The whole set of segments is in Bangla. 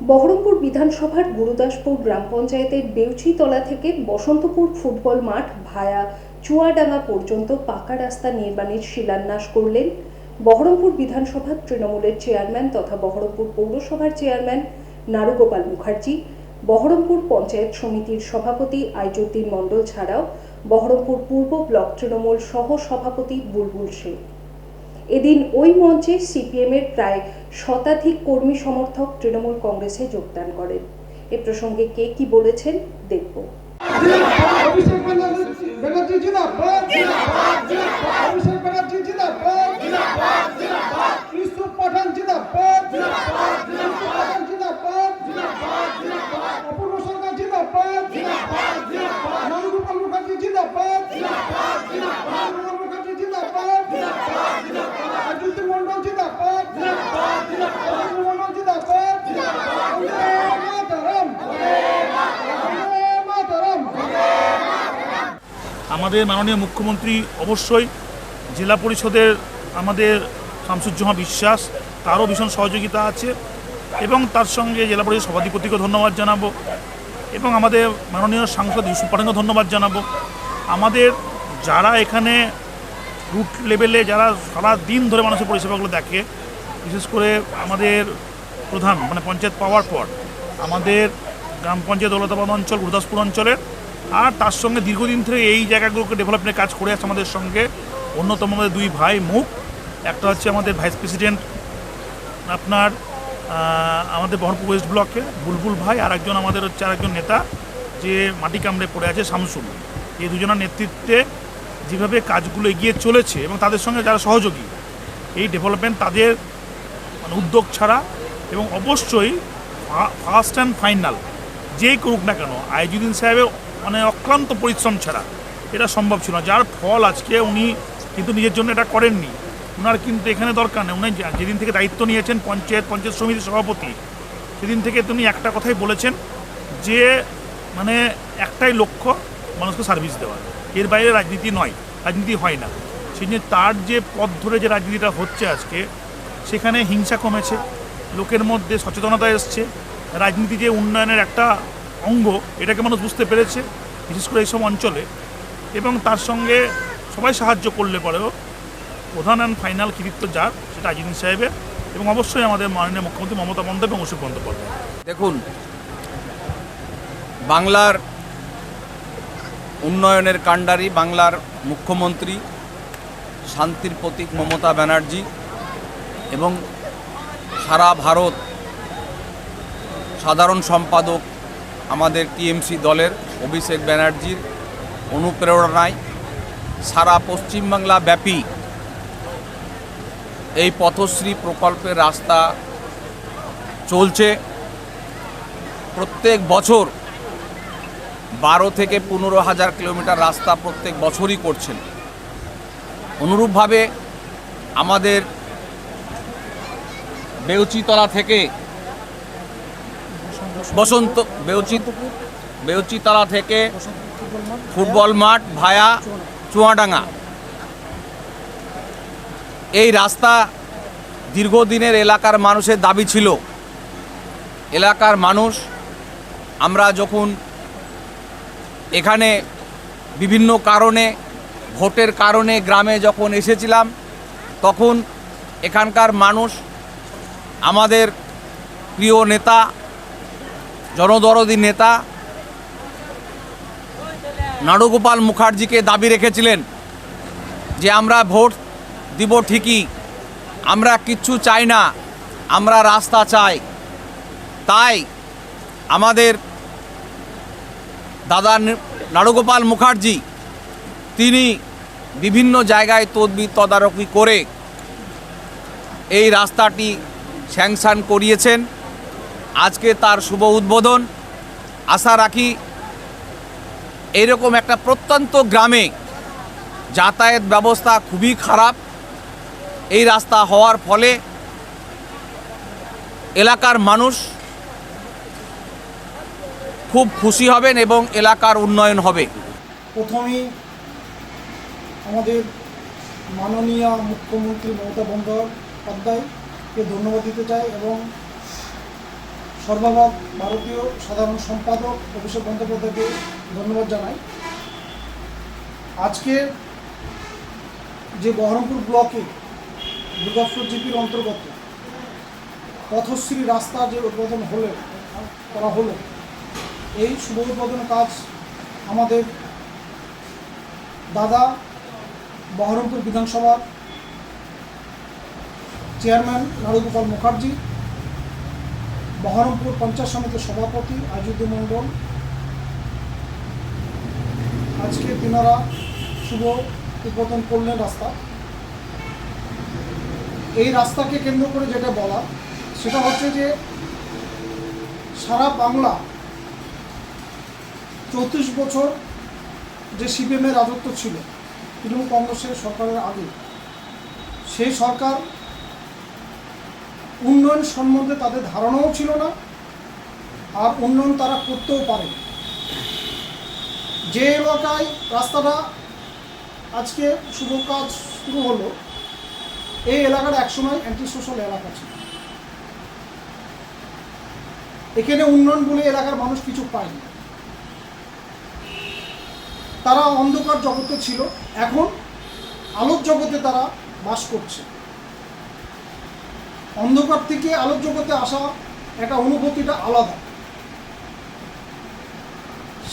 বহরমপুর বিধানসভার গুরুদাসপুর গ্রাম পঞ্চায়েতের বেউচিতলা থেকে বসন্তপুর ফুটবল মাঠ ভায়া চুয়াডাঙ্গা পর্যন্ত পাকা রাস্তা নির্মাণের শিলান্যাস করলেন বহরমপুর বিধানসভার তৃণমূলের চেয়ারম্যান তথা বহরমপুর পৌরসভার চেয়ারম্যান নারুগোপাল মুখার্জি, বহরমপুর পঞ্চায়েত সমিতির সভাপতি আইজুদ্দিন মণ্ডল ছাড়াও বহরমপুর পূর্ব ব্লক তৃণমূল সহ সভাপতি বুলবুল শেখ এদিন ওই মঞ্চে সিপিএমের প্রায় শতাধিক কর্মী সমর্থক তৃণমূল কংগ্রেসে যোগদান করেন। এ প্রসঙ্গে কে কি বলেছেন দেখব। অভিষেক আমাদের মাননীয় মুখ্যমন্ত্রী অবশ্যই জেলা পরিষদের আমাদের শামসুজ্জোহা বিশ্বাস, তারও ভীষণ সহযোগিতা আছে এবং তার সঙ্গে জেলা পরিষদ সভাধিপতিকে ধন্যবাদ জানাব এবং আমাদের মাননীয় সাংসদ ইউসুফ পাঠানকে ধন্যবাদ জানাব। আমাদের যারা এখানে রুট লেভেলে যারা সারা দিন ধরে মানুষের পরিষেবাগুলো দেখে, বিশেষ করে আমাদের প্রধান মানে পঞ্চায়েত পাওয়ার পর, আমাদের গ্রাম পঞ্চায়েত দৌলতাবাদ অঞ্চল, গুরুদাসপুর অঞ্চলের আর তার সঙ্গে দীর্ঘদিন ধরে এই জায়গাগুলোকে ডেভেলপমেন্টের কাজ করে আছে আমাদের সঙ্গে অন্যতম আমাদের দুই ভাই মুখ। একটা হচ্ছে আমাদের ভাইস প্রেসিডেন্ট আপনার আমাদের বহরপুর ওয়েস্ট ব্লকে বুলবুল ভাই আর একজন আমাদের হচ্ছে আরেকজন নেতা যে মাটি কামড়ে পড়ে আছে শামসুল। এই দুজনের নেতৃত্বে যেভাবে কাজগুলো এগিয়ে চলেছে এবং তাদের সঙ্গে যারা সহযোগী, এই ডেভেলপমেন্ট তাদের মানে উদ্যোগ ছাড়া এবং অবশ্যই ফার্স্ট অ্যান্ড ফাইনাল যেই করুক না কেন, আইজুদ্দিন সাহেবের মানে অক্লান্ত পরিশ্রম ছাড়া। এটা সম্ভব ছিল যার ফল আজকে উনি কিন্তু নিজের জন্য এটা করেননি। ওনার কিন্তু এখানে দরকার নেই। উনি যেদিন থেকে দায়িত্ব নিয়েছেন পঞ্চায়েত পঞ্চায়েত সমিতির সভাপতি, সেদিন থেকে তিনি একটা কথাই বলেছেন যে মানে একটাই লক্ষ্য, মানুষকে সার্ভিস দেওয়া। এর বাইরে রাজনীতি নয়। রাজনীতি হয় না। সেই তার যে পথ ধরে যে রাজনীতিটা হচ্ছে আজকে, সেখানে হিংসা কমেছে। লোকের মধ্যে সচেতনতা এসছে। রাজনীতি যে উন্নয়নের একটা অঙ্গ, এটাকে মানুষ বুঝতে পেরেছে, বিশেষ করে এইসব অঞ্চলে। এবং তার সঙ্গে সবাই সাহায্য করলে পরেও প্রধান অ্যান্ড ফাইনাল কৃতিত্ব যার, সেটা আজিদিন সাহেবের এবং অবশ্যই আমাদের মাননীয় মুখ্যমন্ত্রী মমতা বন্দ্যোপাধ্যায় এবং অশোক বন্দ্যোপাধ্যায়। দেখুন, বাংলার উন্নয়নের কাণ্ডারি, বাংলার মুখ্যমন্ত্রী শান্তির প্রতীক মমতা ব্যানার্জি এবং সারা ভারত সাধারণ সম্পাদক আমাদের টিএমসি দলের অভিষেক ব্যানার্জির অনুপ্রেরণায় সারা পশ্চিমবাংলা ব্যাপী এই পথশ্রী প্রকল্পের রাস্তা চলছে। প্রত্যেক বছর বারো থেকে পনেরো হাজার কিলোমিটার রাস্তা প্রত্যেক বছরই করছেন। অনুরূপভাবে আমাদের বেউচিতলা থেকে বসন্ত, বেউচি বেউচিতলা থেকে ফুটবল মাঠ ভায়া চুয়াডাঙ্গা। এই রাস্তা দীর্ঘদিনের এলাকার মানুষের দাবি ছিল। এলাকার মানুষ, আমরা যখন এখানে বিভিন্ন কারণে, ভোটের কারণে গ্রামে যখন এসেছিলাম, তখন এখানকার মানুষ, আমাদের প্রিয় নেতা জনদরদি নেতা নাড়ুগোপাল মুখার্জিকে দাবি রেখেছিলেন যে আমরা ভোট দিব ঠিকই, আমরা কিচ্ছু চাই না, আমরা রাস্তা চাই। তাই আমাদের দাদা নাড়ুগোপাল মুখার্জি, তিনি বিভিন্ন জায়গায় তদবির তদারকি করে এই রাস্তাটি স্যাংশন করিয়েছেন। আজকে তার শুভ উদ্বোধন। আশা রাখি এরকম একটা প্রত্যন্ত গ্রামে যাতায়াত ব্যবস্থা খুবই খারাপ। এই রাস্তা হওয়ার ফলে এলাকার মানুষ খুব খুশি হবেন এবং এলাকার উন্নয়ন হবে। প্রথমেই আমাদের মাননীয় মুখ্যমন্ত্রী মমতা বন্দ্যোপাধ্যায়কে ধন্যবাদ দিতে চাই এবং সর্বাভাব ভারতীয় সাধারণ সম্পাদক অভিষেক বন্দ্যোপাধ্যায়কে ধন্যবাদ জানাই। আজকে যে বহরমপুর ব্লকে দুর্গাপুর জিপির অন্তর্গত পথশ্রী রাস্তা যে উদ্বোধন হলে, করা হলো, এই শুভ উদ্বোধন কাজ আমাদের দাদা বহরমপুর বিধানসভার চেয়ারম্যান নারুগোপাল মুখার্জি বহরমপুর পঞ্চায়েত সমিতির সভাপতি আজুদ্দিন মণ্ডল। আজকে তিনারা শুভ উদ্বোধন করলেন রাস্তা। এই রাস্তাকে কেন্দ্র করে যেটা বলা, সেটা হচ্ছে যে সারা বাংলা চৌত্রিশ বছর যে সিপিএমের রাজত্ব ছিল, তৃণমূল কংগ্রেসের সরকারের আগে, সেই সরকার উন্নয়ন সম্বন্ধে তাদের ধারণাও ছিল না, আর উন্নয়ন তারা করতেও পারে যে এলাকায় রাস্তাটা আজকে শুভ কাজ শুরু হলো, এই এলাকাটা একসময় অ্যান্টি সোশ্যাল এলাকা ছিল। এখানে উন্নয়ন বলে এলাকার মানুষ কিছু পায়নি। তারা অন্ধকার জগতে ছিল, এখন আলোর জগতে তারা বাস করছে। অন্ধকার থেকে আলোর জগতে আসা একটা অনুভূতিটা আলাদা।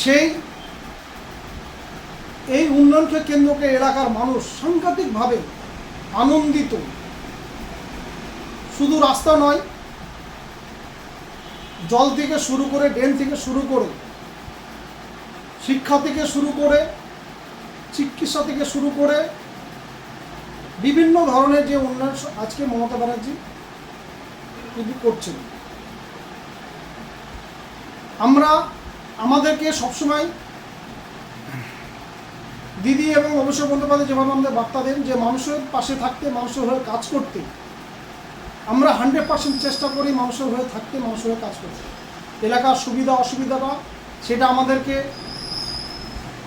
সেই এই উন্নয়নকে কেন্দ্রকে এলাকার মানুষ সাংঘাতিকভাবে আনন্দিত। শুধু রাস্তা নয়, জল থেকে শুরু করে, ড্রেন থেকে শুরু করে, শিক্ষা থেকে শুরু করে, চিকিৎসা থেকে শুরু করে, বিভিন্ন ধরনের যে উন্নয়ন, আজকে মমতা ব্যানার্জি কিন্তু করছেন। আমরা আমাদেরকে সবসময় দিদি এবং অভিষেক বন্দ্যোপাধ্যায় যেভাবে আমাদের বার্তা দেন, যে মানুষের পাশে থাকতে, মানুষের হয়ে কাজ করতে, আমরা হান্ড্রেড পার্সেন্ট চেষ্টা করি মানুষের হয়ে থাকতে, মানুষের হয়ে কাজ করতে। এলাকার সুবিধা অসুবিধাটা সেটা আমাদেরকে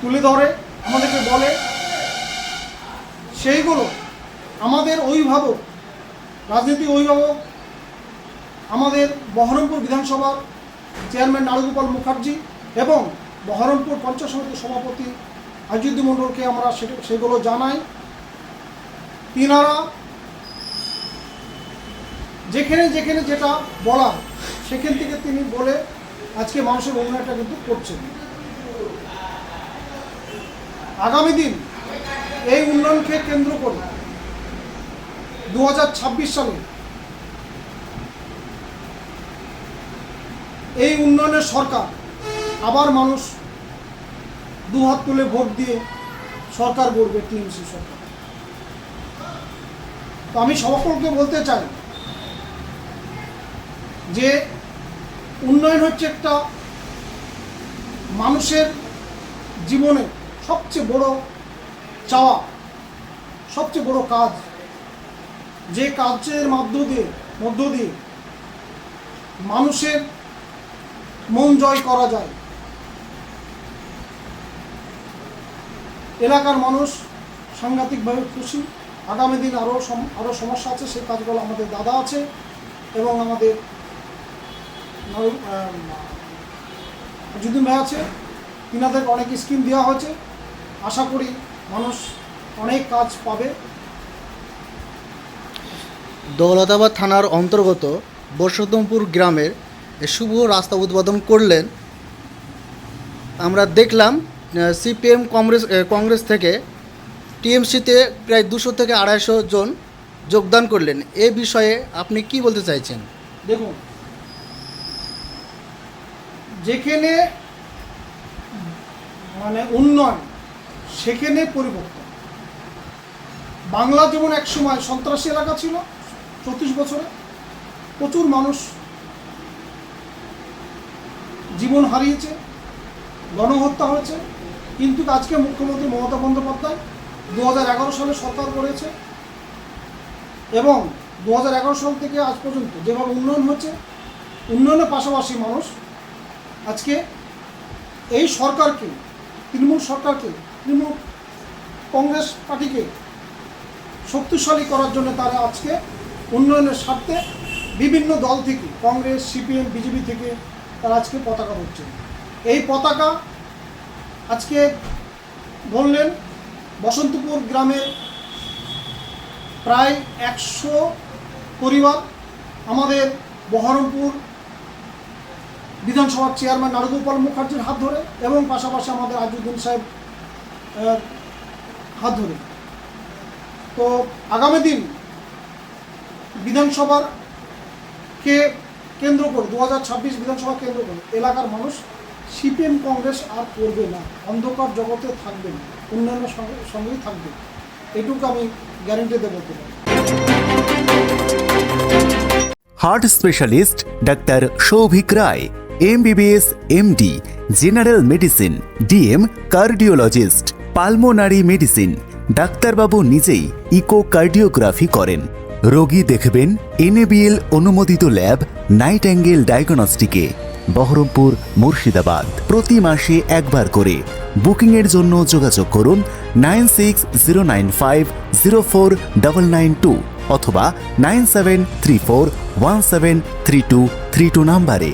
তুলে ধরে, আমাদেরকে বলে। সেইগুলো আমাদের অভিভাবক রাজনীতি অভিভাবক আমাদের বহরমপুর বিধানসভার চেয়ারম্যান নারুগোপাল মুখার্জি এবং বহরমপুর পঞ্চায়েত সমিতির সভাপতি আজুদ্দিন মণ্ডলকে আমরা সেগুলো জানাই। তিনারা যেখানে যেখানে যেটা বলার সেখান থেকে তিনি বলে আজকে মানুষের উন্নয়নটা কিন্তু করছেন। আগামী দিন এই উন্নয়নকে কেন্দ্র করে দু হাজার ছাব্বিশ সালে এই উন্নয়নের সরকার, আবার মানুষ দু হাত তুলে ভোট দিয়ে সরকার গড়বে টিএমসি সরকার। তো আমি সকলকে বলতে চাই যে উন্নয়ন হচ্ছে একটা মানুষের জীবনে সবচেয়ে বড় চাওয়া, সবচেয়ে বড় কাজ। যে কাজের মধ্য দিয়ে মধ্য দিয়ে মানুষের মন জয় করা যায়। এলাকার মানুষ সাংঘাতিকভাবে খুশি। আগামী দিন আরও আরও সমস্যা আছে সেই কাজগুলো আমাদের দাদা আছে এবং আমাদের যুদিন ভাই আছে। তিনাদের অনেক স্কিম দেওয়া হয়েছে। আশা করি মানুষ অনেক কাজ পাবে। দৌলতাবাদ থানার অন্তর্গত বর্ষোত্তমপুর গ্রামের শুভ রাস্তা উদ্বোধন করলেন। আমরা দেখলাম সিপিএম কংগ্রেস কংগ্রেস থেকে টিএমসিতে প্রায় দুশো থেকে আড়াইশো জন যোগদান করলেন। এ বিষয়ে আপনি কি বলতে চাইছেন? দেখুন, যেখানে মানে উন্নয়ন, সেখানে পরিবর্তন। বাংলা যেমন এক সময় সন্ত্রাসী এলাকা ছিল, চৌত্রিশ বছরে প্রচুর মানুষ জীবন হারিয়েছে, গণহত্যা হয়েছে, কিন্তু আজকে মুখ্যমন্ত্রী মমতা বন্দ্যোপাধ্যায় দু হাজার এগারো সালে সরকার করেছে এবং দু হাজার এগারো সাল থেকে আজ পর্যন্ত যেভাবে উন্নয়ন হচ্ছে উন্নয়নের পাশাপাশি মানুষ আজকে এই সরকারকে, তৃণমূল সরকারকে, তৃণমূল কংগ্রেস পার্টিকে শক্তিশালী করার জন্য তারা আজকে উন্নয়নের স্বার্থে বিভিন্ন দল থেকে, কংগ্রেস, সিপিএম, বিজেপি থেকে তারা আজকে পতাকা ধরছেন এই পতাকা আজকে বললেন বসন্তপুর গ্রামের প্রায় একশো পরিবার, আমাদের বহরমপুর বিধানসভার চেয়ারম্যান নারগোপাল মুখার্জির হাত ধরে এবং পাশাপাশি আমাদের আজউদ্দিন সাহেব হাত ধরে। তো আগামী দিন বিধানসভার কে কেন্দ্র করে দু হাজার ছাব্বিশ বিধানসভা কেন্দ্র করে এলাকার মানুষ সিপিএম, কংগ্রেস আর করবে না। অন্ধকার জগতে থাকবে না উন্নয়নের সঙ্গেই থাকবে এটুকু আমি গ্যারেন্টি দেবো heart specialist doctor Souvik Roy MBBS MD general medicine DM cardiologist pulmonary medicine ডাক্তারবাবু নিজেই ইকোকার্ডিওগ্রাফি করেন। রোগী দেখবেন এনএবিএল অনুমোদিত ল্যাব নাইট অ্যাঙ্গেল ডায়াগনস্টিকে বহরমপুর মুর্শিদাবাদ। প্রতি মাসে একবার করে। বুকিংয়ের জন্য যোগাযোগ করুন nine six zero nine five zero four double nine two অথবা nine seven three four one seven three two three two নাম্বারে।